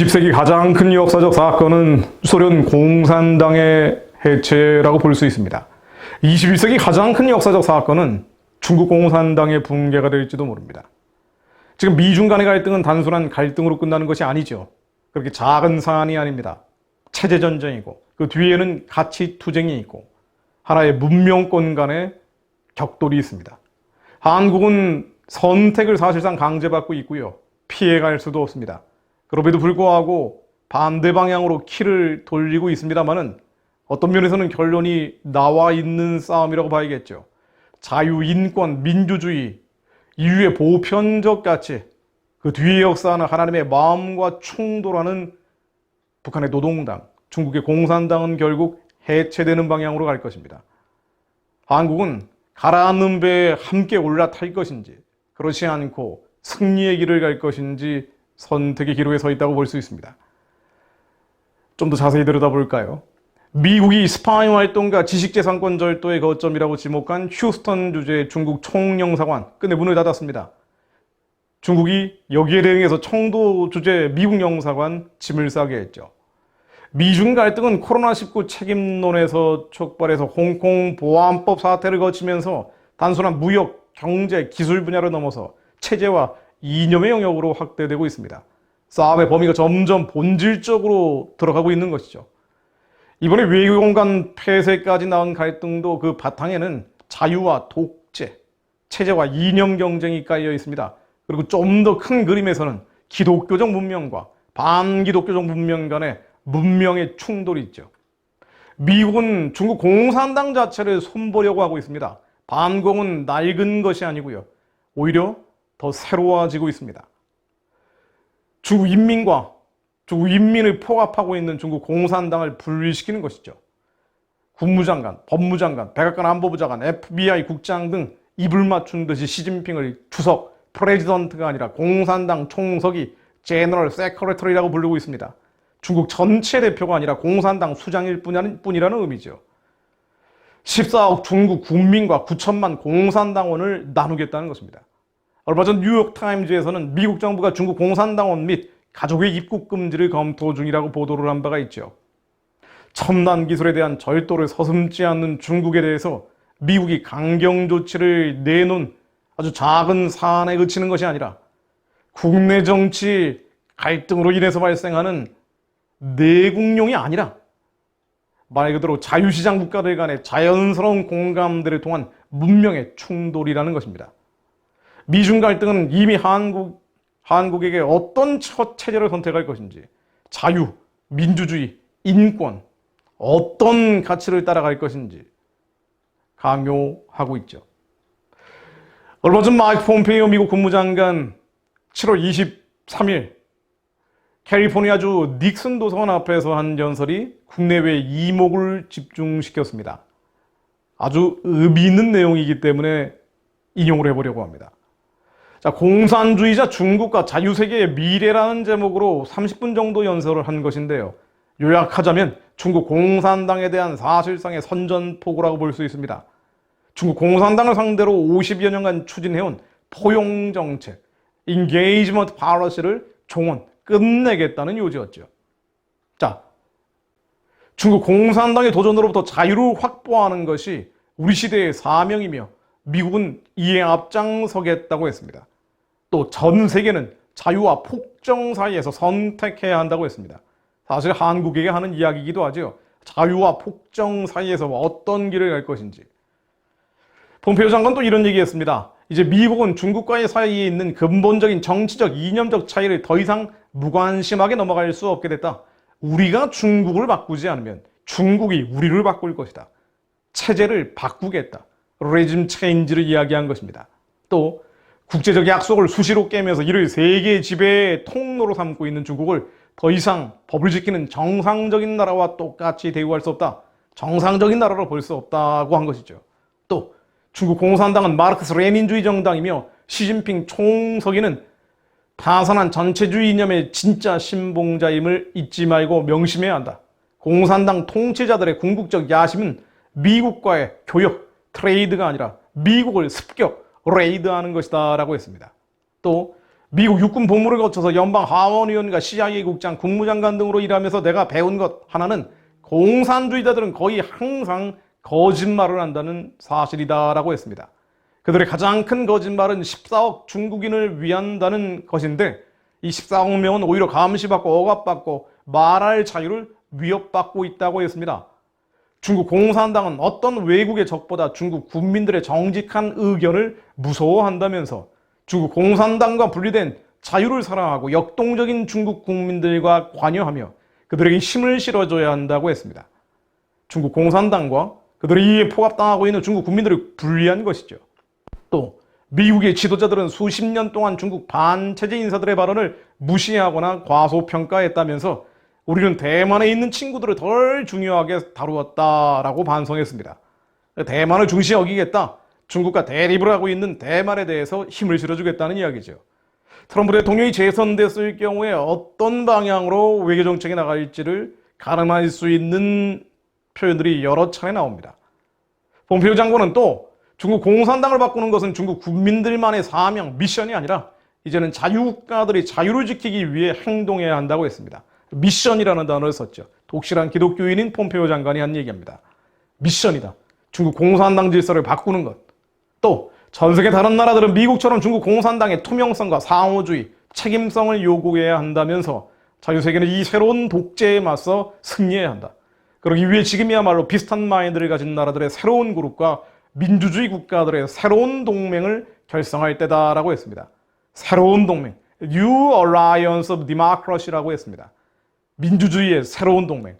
20세기 가장 큰 역사적 사건은 소련 공산당의 해체라고 볼 수 있습니다. 21세기 가장 큰 역사적 사건은 중국 공산당의 붕괴가 될지도 모릅니다. 지금 미중 간의 갈등은 단순한 갈등으로 끝나는 것이 아니죠. 그렇게 작은 사안이 아닙니다. 체제 전쟁이고 그 뒤에는 가치 투쟁이 있고 하나의 문명권 간의 격돌이 있습니다. 한국은 선택을 사실상 강제받고 있고요. 피해갈 수도 없습니다. 그럼에도 불구하고 반대 방향으로 키를 돌리고 있습니다만은 어떤 면에서는 결론이 나와 있는 싸움이라고 봐야겠죠. 자유, 인권, 민주주의, 인류의 보편적 가치, 그 뒤의 역사는 하나님의 마음과 충돌하는 북한의 노동당, 중국의 공산당은 결국 해체되는 방향으로 갈 것입니다. 한국은 가라앉는 배에 함께 올라탈 것인지, 그렇지 않고 승리의 길을 갈 것인지 선택의 기로에 서 있다고 볼 수 있습니다. 좀 더 자세히 들여다볼까요? 미국이 스파이 활동과 지식재산권 절도의 거점이라고 지목한 휴스턴 주재 중국 총영사관 끝내 문을 닫았습니다. 중국이 여기에 대응해서 청도 주재 미국 영사관 짐을 싸게 했죠. 미중 갈등은 코로나19 책임론에서 촉발해서 홍콩 보안법 사태를 거치면서 단순한 무역, 경제, 기술 분야를 넘어서 체제와 이념의 영역으로 확대되고 있습니다. 싸움의 범위가 점점 본질적으로 들어가고 있는 것이죠. 이번에 외교공간 폐쇄까지 나온 갈등도 그 바탕에는 자유와 독재, 체제와 이념 경쟁이 깔려 있습니다. 그리고 좀 더 큰 그림에서는 기독교적 문명과 반기독교적 문명 간의 문명의 충돌이 있죠. 미국은 중국 공산당 자체를 손보려고 하고 있습니다. 반공은 낡은 것이 아니고요. 오히려 더 새로워지고 있습니다. 중국 인민과 중국 인민을 포갑하고 있는 중국 공산당을 분리시키는 것이죠. 국무장관, 법무장관, 백악관 안보부 장관, FBI 국장 등 입을 맞춘 듯이 시진핑을 주석, 프레지던트가 아니라 공산당 총석이 제너럴 세커레터리라고 부르고 있습니다. 중국 전체 대표가 아니라 공산당 수장일 뿐이라는 의미죠. 14억 중국 국민과 9천만 공산당원을 나누겠다는 것입니다. 얼마 전 뉴욕타임즈에서는 미국 정부가 중국 공산당원 및 가족의 입국 금지를 검토 중이라고 보도를 한 바가 있죠. 첨단 기술에 대한 절도를 서슴지 않는 중국에 대해서 미국이 강경 조치를 내놓은 아주 작은 사안에 그치는 것이 아니라 국내 정치 갈등으로 인해서 발생하는 내국용이 아니라 말 그대로 자유시장 국가들 간의 자연스러운 공감들을 통한 문명의 충돌이라는 것입니다. 미중 갈등은 이미 한국, 한국에게 어떤 첫 체제를 선택할 것인지, 자유, 민주주의, 인권, 어떤 가치를 따라갈 것인지 강요하고 있죠. 얼마 전 마이크 폼페이오 미국 국무장관 7월 23일 캘리포니아주 닉슨 도서관 앞에서 한 연설이 국내외 이목을 집중시켰습니다. 아주 의미 있는 내용이기 때문에 인용을 해보려고 합니다. 자, 공산주의자 중국과 자유세계의 미래라는 제목으로 30분 정도 연설을 한 것인데요. 요약하자면 중국 공산당에 대한 사실상의 선전포고라고 볼 수 있습니다. 중국 공산당을 상대로 50여 년간 추진해온 포용정책, 인게이지먼트 파러시를 종언, 끝내겠다는 요지였죠. 자, 중국 공산당의 도전으로부터 자유를 확보하는 것이 우리 시대의 사명이며 미국은 이에 앞장서겠다고 했습니다. 또 전 세계는 자유와 폭정 사이에서 선택해야 한다고 했습니다. 사실 한국에게 하는 이야기이기도 하죠. 자유와 폭정 사이에서 어떤 길을 갈 것인지. 폼페이오 장관 또 이런 얘기했습니다. 이제 미국은 중국과의 사이에 있는 근본적인 정치적 이념적 차이를 더 이상 무관심하게 넘어갈 수 없게 됐다. 우리가 중국을 바꾸지 않으면 중국이 우리를 바꿀 것이다. 체제를 바꾸겠다. 레짐 체인지를 이야기한 것입니다. 또 국제적 약속을 수시로 깨면서 이를 세계 지배의 통로로 삼고 있는 중국을 더 이상 법을 지키는 정상적인 나라와 똑같이 대우할 수 없다. 정상적인 나라로 볼 수 없다고 한 것이죠. 또 중국 공산당은 마르크스 레닌주의 정당이며 시진핑 총서기는 파산한 전체주의 이념의 진짜 신봉자임을 잊지 말고 명심해야 한다. 공산당 통치자들의 궁극적 야심은 미국과의 교역, 트레이드가 아니라 미국을 습격, 레이드하는 것이다 라고 했습니다. 또 미국 육군 본부를 거쳐서 연방 하원의원과 CIA 국장, 국무장관 등으로 일하면서 내가 배운 것 하나는 공산주의자들은 거의 항상 거짓말을 한다는 사실이다 라고 했습니다. 그들의 가장 큰 거짓말은 14억 중국인을 위한다는 것인데 이 14억 명은 오히려 감시받고 억압받고 말할 자유를 위협받고 있다고 했습니다. 중국 공산당은 어떤 외국의 적보다 중국 국민들의 정직한 의견을 무서워한다면서 중국 공산당과 분리된 자유를 사랑하고 역동적인 중국 국민들과 관여하며 그들에게 힘을 실어줘야 한다고 했습니다. 중국 공산당과 그들이 이에 포갑당하고 있는 중국 국민들을 분리한 것이죠. 또 미국의 지도자들은 수십 년 동안 중국 반체제 인사들의 발언을 무시하거나 과소평가했다면서 우리는 대만에 있는 친구들을 덜 중요하게 다루었다라고 반성했습니다. 대만을 중시 여기겠다. 중국과 대립을 하고 있는 대만에 대해서 힘을 실어주겠다는 이야기죠. 트럼프 대통령이 재선됐을 경우에 어떤 방향으로 외교 정책이 나갈지를 가늠할 수 있는 표현들이 여러 차례 나옵니다. 폼페이오 장관은 또 중국 공산당을 바꾸는 것은 중국 국민들만의 사명, 미션이 아니라 이제는 자유국가들이 자유를 지키기 위해 행동해야 한다고 했습니다. 미션이라는 단어를 썼죠. 독실한 기독교인인 폼페이오 장관이 한 얘기입니다. 미션이다. 중국 공산당 질서를 바꾸는 것. 또 전 세계 다른 나라들은 미국처럼 중국 공산당의 투명성과 상호주의, 책임성을 요구해야 한다면서 자유세계는 이 새로운 독재에 맞서 승리해야 한다. 그러기 위해 지금이야말로 비슷한 마인드를 가진 나라들의 새로운 그룹과 민주주의 국가들의 새로운 동맹을 결성할 때다라고 했습니다. 새로운 동맹, New Alliance of Democracy라고 했습니다. 민주주의의 새로운 동맹.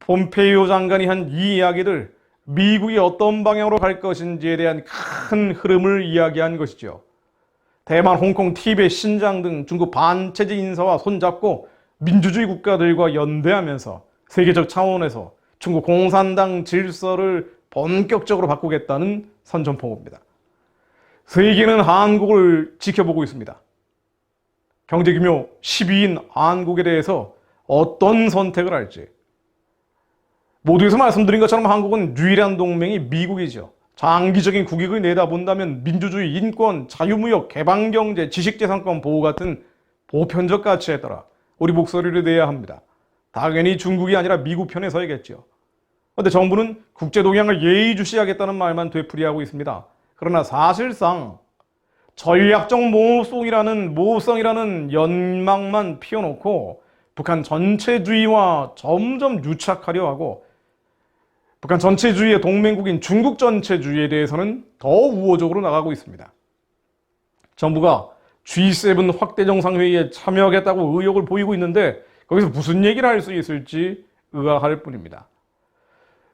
폼페이오 장관이 한 이 이야기들 미국이 어떤 방향으로 갈 것인지에 대한 큰 흐름을 이야기한 것이죠. 대만, 홍콩, 티베트, 신장 등 중국 반체제 인사와 손잡고 민주주의 국가들과 연대하면서 세계적 차원에서 중국 공산당 질서를 본격적으로 바꾸겠다는 선전포고입니다. 세계는 한국을 지켜보고 있습니다. 경제 규모 10위인 한국에 대해서 어떤 선택을 할지. 모두에서 말씀드린 것처럼 한국은 유일한 동맹이 미국이죠. 장기적인 국익을 내다본다면 민주주의, 인권, 자유무역, 개방경제, 지식재산권 보호 같은 보편적 가치에 따라 우리 목소리를 내야 합니다. 당연히 중국이 아니라 미국 편에 서야겠죠. 그런데 정부는 국제 동향을 예의주시하겠다는 말만 되풀이하고 있습니다. 그러나 사실상 전략적 모호성이라는 모호성이라는 연망만 피워놓고 북한 전체주의와 점점 유착하려 하고 북한 전체주의의 동맹국인 중국 전체주의에 대해서는 더 우호적으로 나가고 있습니다. 정부가 G7 확대 정상회의에 참여하겠다고 의욕을 보이고 있는데 거기서 무슨 얘기를 할 수 있을지 의아할 뿐입니다.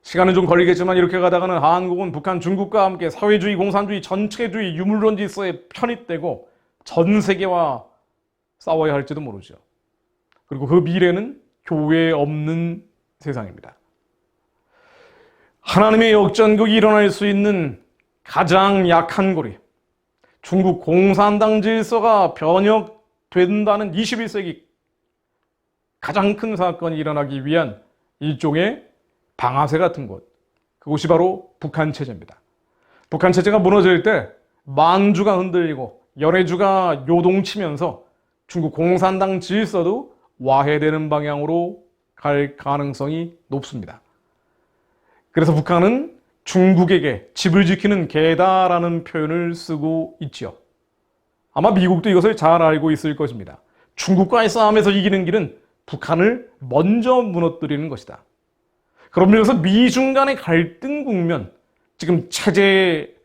시간은 좀 걸리겠지만 이렇게 가다가는 한국은 북한, 중국과 함께 사회주의, 공산주의, 전체주의, 유물론 질서에 편입되고 전 세계와 싸워야 할지도 모르죠. 그리고 그 미래는 교회에 없는 세상입니다. 하나님의 역전극이 일어날 수 있는 가장 약한 고리, 중국 공산당 질서가 변혁된다는 21세기 가장 큰 사건이 일어나기 위한 일종의 방아쇠 같은 곳. 그곳이 바로 북한 체제입니다. 북한 체제가 무너질 때 만주가 흔들리고 연해주가 요동치면서 중국 공산당 질서도 와해되는 방향으로 갈 가능성이 높습니다. 그래서 북한은 중국에게 집을 지키는 개다라는 표현을 쓰고 있죠. 아마 미국도 이것을 잘 알고 있을 것입니다. 중국과의 싸움에서 이기는 길은 북한을 먼저 무너뜨리는 것이다. 그런 면에서 미중 간의 갈등 국면, 지금 체제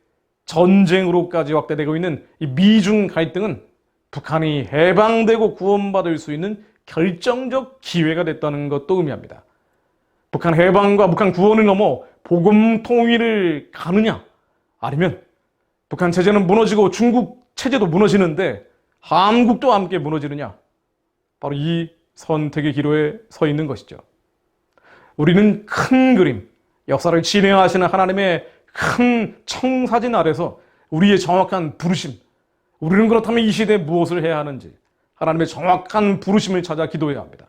전쟁으로까지 확대되고 있는 이 미중 갈등은 북한이 해방되고 구원받을 수 있는 결정적 기회가 됐다는 것도 의미합니다. 북한 해방과 북한 구원을 넘어 복음 통일을 가느냐? 아니면 북한 체제는 무너지고 중국 체제도 무너지는데 한국도 함께 무너지느냐? 바로 이 선택의 기로에 서 있는 것이죠. 우리는 큰 그림, 역사를 진행하시는 하나님의 큰 청사진 아래서 우리의 정확한 부르심, 우리는 그렇다면 이 시대에 무엇을 해야 하는지 하나님의 정확한 부르심을 찾아 기도해야 합니다.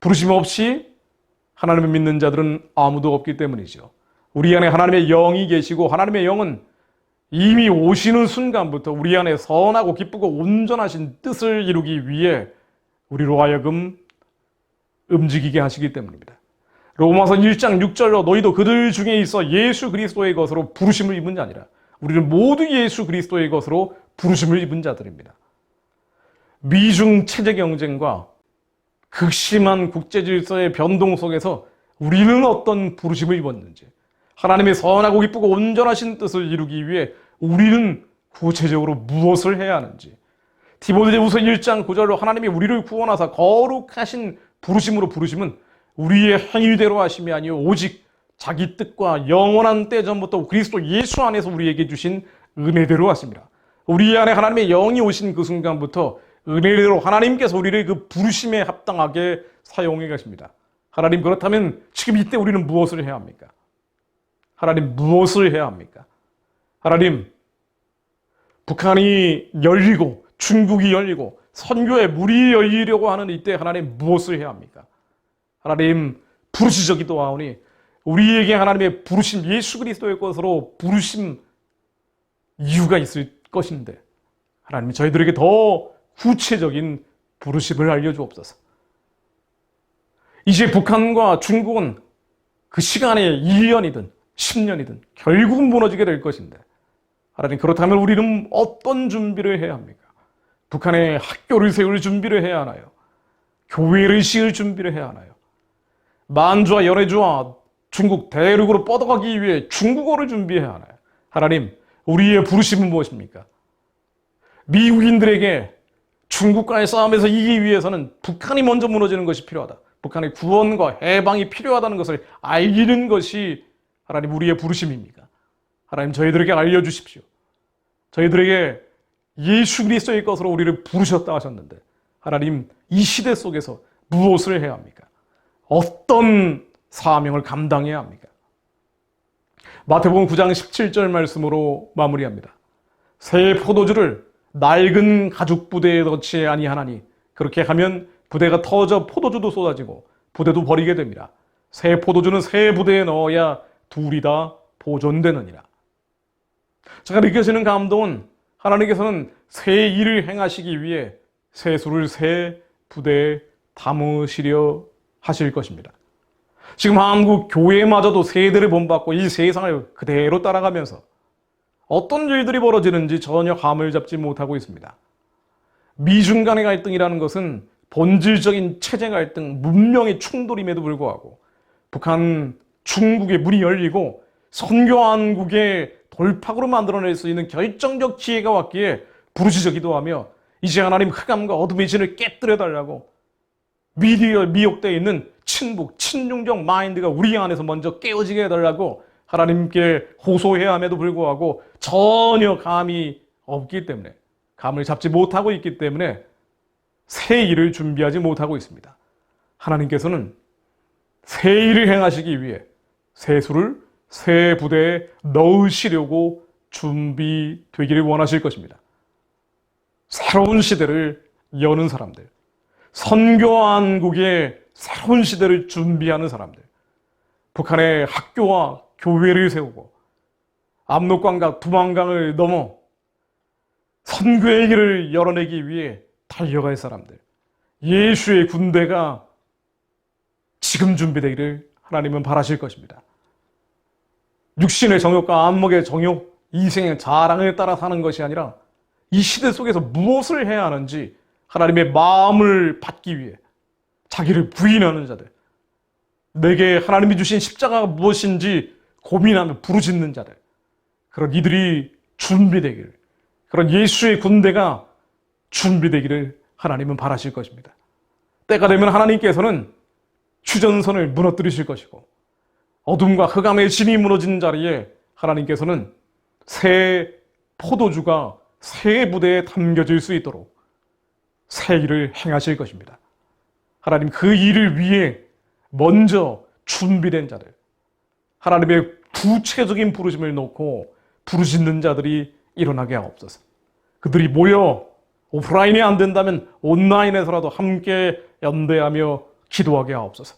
부르심 없이 하나님을 믿는 자들은 아무도 없기 때문이죠. 우리 안에 하나님의 영이 계시고 하나님의 영은 이미 오시는 순간부터 우리 안에 선하고 기쁘고 온전하신 뜻을 이루기 위해 우리로 하여금 움직이게 하시기 때문입니다. 로마서 1장 6절로 너희도 그들 중에 있어 예수 그리스도의 것으로 부르심을 입은 자니라. 우리는 모두 예수 그리스도의 것으로 부르심을 입은 자들입니다. 미중 체제 경쟁과 극심한 국제 질서의 변동 속에서 우리는 어떤 부르심을 입었는지, 하나님의 선하고 기쁘고 온전하신 뜻을 이루기 위해 우리는 구체적으로 무엇을 해야 하는지, 디모데후서 1장 9절로 하나님이 우리를 구원하사 거룩하신 부르심으로 부르심은 우리의 행위대로 하심이 아니요 오직 자기 뜻과 영원한 때 전부터 그리스도 예수 안에서 우리에게 주신 은혜대로 하십니다. 우리 안에 하나님의 영이 오신 그 순간부터 은혜대로 하나님께서 우리를 그 부르심에 합당하게 사용해 가십니다. 하나님 그렇다면 지금 이때 우리는 무엇을 해야 합니까? 하나님 무엇을 해야 합니까? 하나님 북한이 열리고 중국이 열리고 선교에 물이 열리려고 하는 이때 하나님 무엇을 해야 합니까? 하나님 부르시저 기도하오니 우리에게 하나님의 부르심 예수 그리스도의 것으로 부르심 이유가 있을 것인데 하나님 저희들에게 더 구체적인 부르심을 알려주옵소서. 이제 북한과 중국은 그 시간에 1년이든 10년이든 결국은 무너지게 될 것인데 하나님 그렇다면 우리는 어떤 준비를 해야 합니까? 북한에 학교를 세울 준비를 해야 하나요? 교회를 지을 준비를 해야 하나요? 만주와 연해주와 중국 대륙으로 뻗어가기 위해 중국어를 준비해야 하나요? 하나님, 우리의 부르심은 무엇입니까? 미국인들에게 중국과의 싸움에서 이기기 위해서는 북한이 먼저 무너지는 것이 필요하다. 북한의 구원과 해방이 필요하다는 것을 알리는 것이 하나님 우리의 부르심입니까? 하나님 저희들에게 알려주십시오. 저희들에게 예수 그리스도의 것으로 우리를 부르셨다 하셨는데 하나님 이 시대 속에서 무엇을 해야 합니까? 어떤 사명을 감당해야 합니까? 마태복음 9장 17절 말씀으로 마무리합니다. 새 포도주를 낡은 가죽 부대에 넣지 아니하나니 그렇게 하면 부대가 터져 포도주도 쏟아지고 부대도 버리게 됩니다. 새 포도주는 새 부대에 넣어야 둘이 다 보존되느니라. 제가 느껴지는 감동은 하나님께서는 새 일을 행하시기 위해 새 수를 새 부대에 담으시려 하실 것입니다. 지금 한국 교회마저도 세대를 본받고 이 세상을 그대로 따라가면서 어떤 일들이 벌어지는지 전혀 감을 잡지 못하고 있습니다. 미중 간의 갈등이라는 것은 본질적인 체제 갈등, 문명의 충돌임에도 불구하고 북한, 중국의 문이 열리고 선교한국의 돌파구로 만들어낼 수 있는 결정적 기회가 왔기에 부르짖어 기도 하며 이제 하나님 흑암과 어둠의 진을 깨뜨려 달라고 미디어 미혹되어 있는 친북, 친중적 마인드가 우리 안에서 먼저 깨어지게 해달라고 하나님께 호소해야 함에도 불구하고 전혀 감이 없기 때문에 감을 잡지 못하고 있기 때문에 새 일을 준비하지 못하고 있습니다. 하나님께서는 새 일을 행하시기 위해 새 수를 새 부대에 넣으시려고 준비되기를 원하실 것입니다. 새로운 시대를 여는 사람들, 선교한국의 새로운 시대를 준비하는 사람들, 북한의 학교와 교회를 세우고 압록강과 두만강을 넘어 선교의 길을 열어내기 위해 달려갈 사람들, 예수의 군대가 지금 준비되기를 하나님은 바라실 것입니다. 육신의 정욕과 안목의 정욕, 이생의 자랑을 따라 사는 것이 아니라 이 시대 속에서 무엇을 해야 하는지 하나님의 마음을 받기 위해 자기를 부인하는 자들, 내게 하나님이 주신 십자가가 무엇인지 고민하며 부르짖는 자들, 그런 이들이 준비되기를, 그런 예수의 군대가 준비되기를 하나님은 바라실 것입니다. 때가 되면 하나님께서는 휴전선을 무너뜨리실 것이고, 어둠과 흑암의 진이 무너진 자리에 하나님께서는 새 포도주가 새 부대에 담겨질 수 있도록 새 일을 행하실 것입니다. 하나님 그 일을 위해 먼저 준비된 자들, 하나님의 구체적인 부르심을 놓고 부르짖는 자들이 일어나게 하옵소서. 그들이 모여 오프라인이 안 된다면 온라인에서라도 함께 연대하며 기도하게 하옵소서.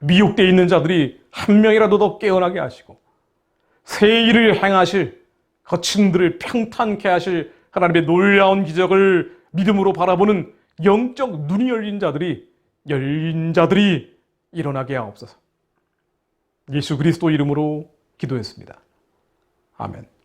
미혹되어 있는 자들이 한 명이라도 더 깨어나게 하시고 새 일을 행하실 거친들을 평탄케 하실 하나님의 놀라운 기적을 믿음으로 바라보는 영적 눈이 열린 자들이 열린 자들이 일어나게 하옵소서. 예수 그리스도 이름으로 기도했습니다. 아멘.